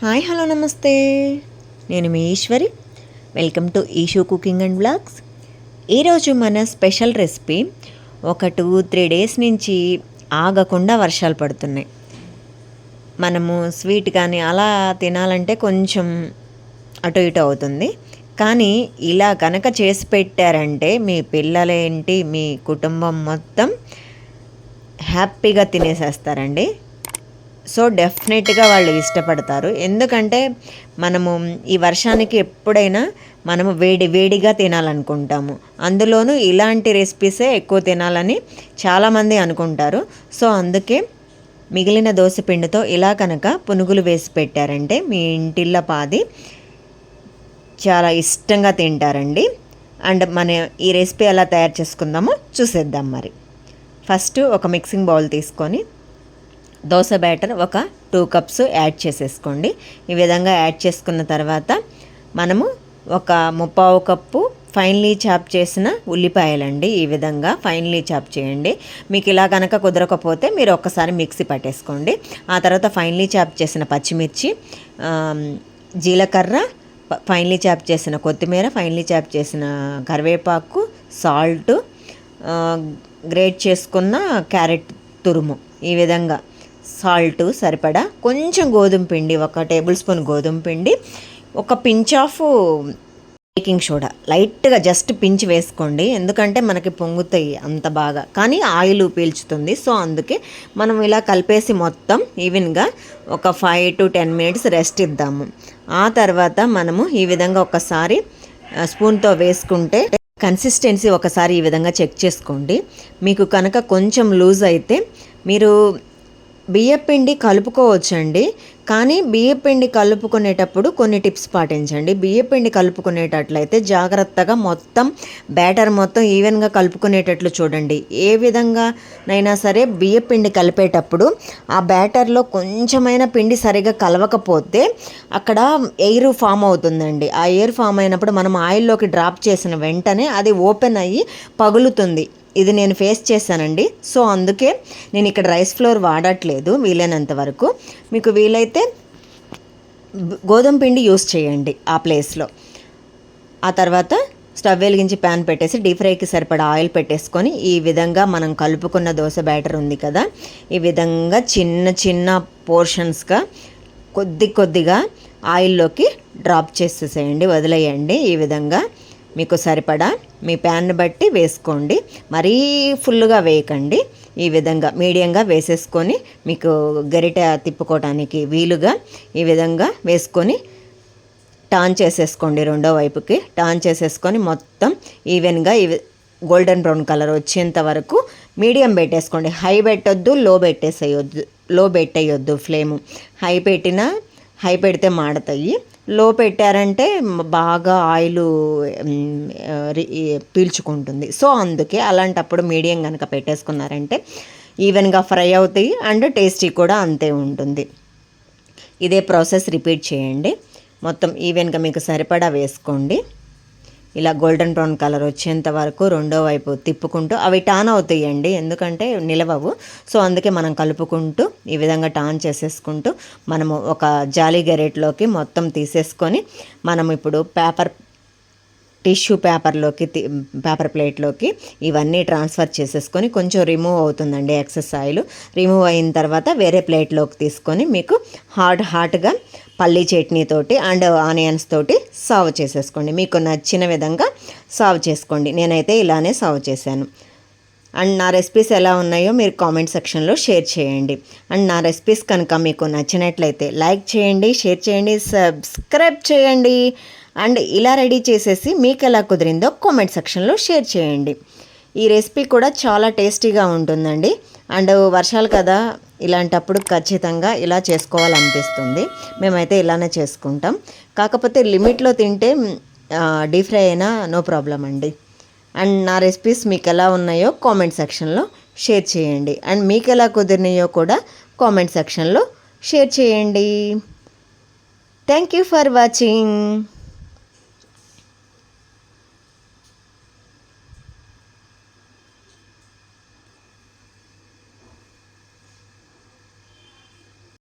Hi hello నమస్తే. నేను మీ Eswari. Welcome to Eshu cooking and blogs ఈరోజు మన స్పెషల్ రెసిపీ ఒక టూ త్రీ డేస్ నుంచి ఆగకుండా వర్షాలు పడుతున్నాయి. మనము స్వీట్ కానీ అలా తినాలంటే కొంచెం అటు ఇటు అవుతుంది. కానీ ఇలా కనుక చేసి పెట్టారంటే మీ పిల్లలేంటి మీ కుటుంబం మొత్తం హ్యాపీగా తినేసేస్తారండి. సో డెఫినెట్గా వాళ్ళు ఇష్టపడతారు. ఎందుకంటే మనము ఈ వర్షానికి ఎప్పుడైనా మనము వేడి వేడిగా తినాలనుకుంటాము. అందులోనూ ఇలాంటి రెసిపీసే ఎక్కువ తినాలని చాలామంది అనుకుంటారు. సో అందుకే మిగిలిన దోశపిండితో ఇలా కనుక పునుగులు వేసి పెట్టారంటే మీ ఇంటిల్ల పాది చాలా ఇష్టంగా తింటారండి. అండ్ మన ఈ రెసిపీ ఎలా తయారు చేసుకుందామో చూసేద్దాం మరి. ఫస్ట్ ఒక మిక్సింగ్ బౌల్ తీసుకొని దోశ బ్యాటర్ ఒక టూ కప్స్ యాడ్ చేసేసుకోండి. ఈ విధంగా యాడ్ చేసుకున్న తర్వాత మనము ఒక ముప్పావు కప్పు ఫైన్లీ చాప్ చేసిన ఉల్లిపాయలండి. ఈ విధంగా ఫైన్లీ చాప్ చేయండి. మీకు ఇలా కనుక కుదరకపోతే మీరు ఒక్కసారి మిక్సీ పట్టేసుకోండి. ఆ తర్వాత ఫైన్లీ చాప్ చేసిన పచ్చిమిర్చి జీలకర్ర ఫైన్లీ చాప్ చేసిన కొత్తిమీర ఫైన్లీ చాప్ చేసిన కరివేపాకు సాల్ట్ గ్రేట్ చేసుకున్న క్యారెట్ తురుము. ఈ విధంగా సాల్ట్ సరిపడా కొంచెం గోధుమ పిండి ఒక టేబుల్ స్పూన్ గోధుమ పిండి ఒక పించ్ ఆఫ్ బేకింగ్ సోడా. లైట్గా జస్ట్ పించి వేసుకోండి ఎందుకంటే మనకి పొంగుతాయి అంత బాగా. కానీ ఆయిల్ పీల్చుతుంది సో అందుకే మనం ఇలా కలిపేసి మొత్తం ఈవెన్గా ఒక five to ten minutes rest ఇద్దాము. ఆ తర్వాత మనము ఈ విధంగా ఒకసారి స్పూన్తో వేసుకుంటే కన్సిస్టెన్సీ ఒకసారి ఈ విధంగా చెక్ చేసుకోండి. మీకు కనుక కొంచెం లూజ్ అయితే మీరు బియ్యపిండి కలుపుకోవచ్చండి. కానీ బియ్యపిండి కలుపుకునేటప్పుడు కొన్ని టిప్స్ పాటించండి. బియ్యపిండి కలుపుకునేటట్లయితే జాగ్రత్తగా మొత్తం బ్యాటర్ మొత్తం ఈవెన్గా కలుపుకునేటట్లు చూడండి. ఏ విధంగానైనా సరే బియ్యపిండి కలిపేటప్పుడు ఆ బ్యాటర్లో కొంచెమైన పిండి సరిగా కలవకపోతే అక్కడ ఎయిర్ ఫామ్ అవుతుందండి. ఆ ఎయిర్ ఫామ్ అయినప్పుడు మనం ఆయిల్లోకి డ్రాప్ చేసిన వెంటనే అది ఓపెన్ అయ్యి పగులుతుంది. ఇది నేను ఫేస్ చేశానండి. సో అందుకే నేను ఇక్కడ రైస్ ఫ్లోర్ వాడట్లేదు వీలైనంత వరకు. మీకు వీలైతే గోధుమ పిండి యూస్ చేయండి ఆ ప్లేస్లో ఆ తర్వాత స్టవ్ వెలిగించి ప్యాన్ పెట్టేసి డీప్ ఫ్రైకి సరిపడా ఆయిల్ పెట్టేసుకొని ఈ విధంగా మనం కలుపుకున్న దోశ బ్యాటర్ ఉంది కదా ఈ విధంగా చిన్న చిన్న పోర్షన్స్గా కొద్ది కొద్దిగా ఆయిల్లోకి డ్రాప్ చేసేసేయండి వదిలేయండి. ఈ విధంగా మీకు సరిపడా మీ ప్యాన్ బట్టి వేసుకోండి. మరీ ఫుల్గా వేయకండి. ఈ విధంగా మీడియంగా వేసేసుకొని మీకు గరిట తిప్పుకోవడానికి వీలుగా ఈ విధంగా వేసుకొని టాన్ చేసేసుకోండి రెండో వైపుకి. టాన్ చేసేసుకొని మొత్తం ఈవెన్గా గోల్డెన్ బ్రౌన్ కలర్ వచ్చేంత వరకు మీడియం పెట్టేసుకోండి. హై పెట్టొద్దు లో పెట్టేసేయొద్దు లో పెట్టేయొద్దు ఫ్లేము. హై పెట్టినా హై పెడితే మాడతాయి. లో పెట్టారంటే బాగా ఆయిల్ పీల్చుకుంటుంది. సో అందుకే అలాంటప్పుడు మీడియం కనుక పెట్టేసుకున్నారంటే ఈవెన్గా ఫ్రై అవుతాయి అండ్ టేస్టీ కూడా అంతే ఉంటుంది. ఇదే ప్రాసెస్ రిపీట్ చేయండి. మొత్తం ఈవెన్గా మీకు సరిపడా వేసుకోండి. ఇలా గోల్డెన్ బ్రౌన్ కలర్ వచ్చేంత వరకు రెండో వైపు తిప్పుకుంటూ అవి టాన్ అవుతాయండి. ఎందుకంటే నిలవవు. సో అందుకే మనం కలుపుకుంటూ ఈ విధంగా టాన్ చేసేసుకుంటూ మనము ఒక జాలీ గెరెట్లోకి మొత్తం తీసేసుకొని మనం ఇప్పుడు పేపర్ టిష్యూ పేపర్లోకి పేపర్ ప్లేట్లోకి ఇవన్నీ ట్రాన్స్ఫర్ చేసేసుకొని కొంచెం రిమూవ్ అవుతుందండి ఎక్సెస్ ఆయిల్. రిమూవ్ అయిన తర్వాత వేరే ప్లేట్లోకి తీసుకొని మీకు హాట్ హాట్గా పల్లీ చట్నీతోటి అండ్ ఆనియన్స్ తోటి సర్వ్ చేసేసుకోండి. మీకు నచ్చిన విధంగా సర్వ్ చేసుకోండి. నేనైతే ఇలానే సర్వ్ చేశాను. అండ్ నా రెసిపీస్ ఎలా ఉన్నాయో మీరు కామెంట్ సెక్షన్లో షేర్ చేయండి. అండ్ నా రెసిపీస్ కనుక మీకు నచ్చినట్లయితే లైక్ చేయండి షేర్ చేయండి సబ్స్క్రైబ్ చేయండి. అండ్ ఇలా రెడీ చేసేసి మీకు ఎలా కుదిరిందో కామెంట్ సెక్షన్లో షేర్ చేయండి. ఈ రెసిపీ కూడా చాలా టేస్టీగా ఉంటుందండి. అండ్ వర్షాలు కదా ఇలాంటప్పుడు ఖచ్చితంగా ఇలా చేసుకోవాలనిపిస్తుంది. మేమైతే ఇలానే చేసుకుంటాం. కాకపోతే లిమిట్లో తింటే డీప్ ఫ్రై అయినా నో ప్రాబ్లం అండి. అండ్ నా రెసిపీస్ మీకు ఎలా ఉన్నాయో కామెంట్ సెక్షన్లో షేర్ చేయండి. అండ్ మీకు ఎలా కుదిరినాయో కూడా కామెంట్ సెక్షన్లో షేర్ చేయండి. Thank you for watching.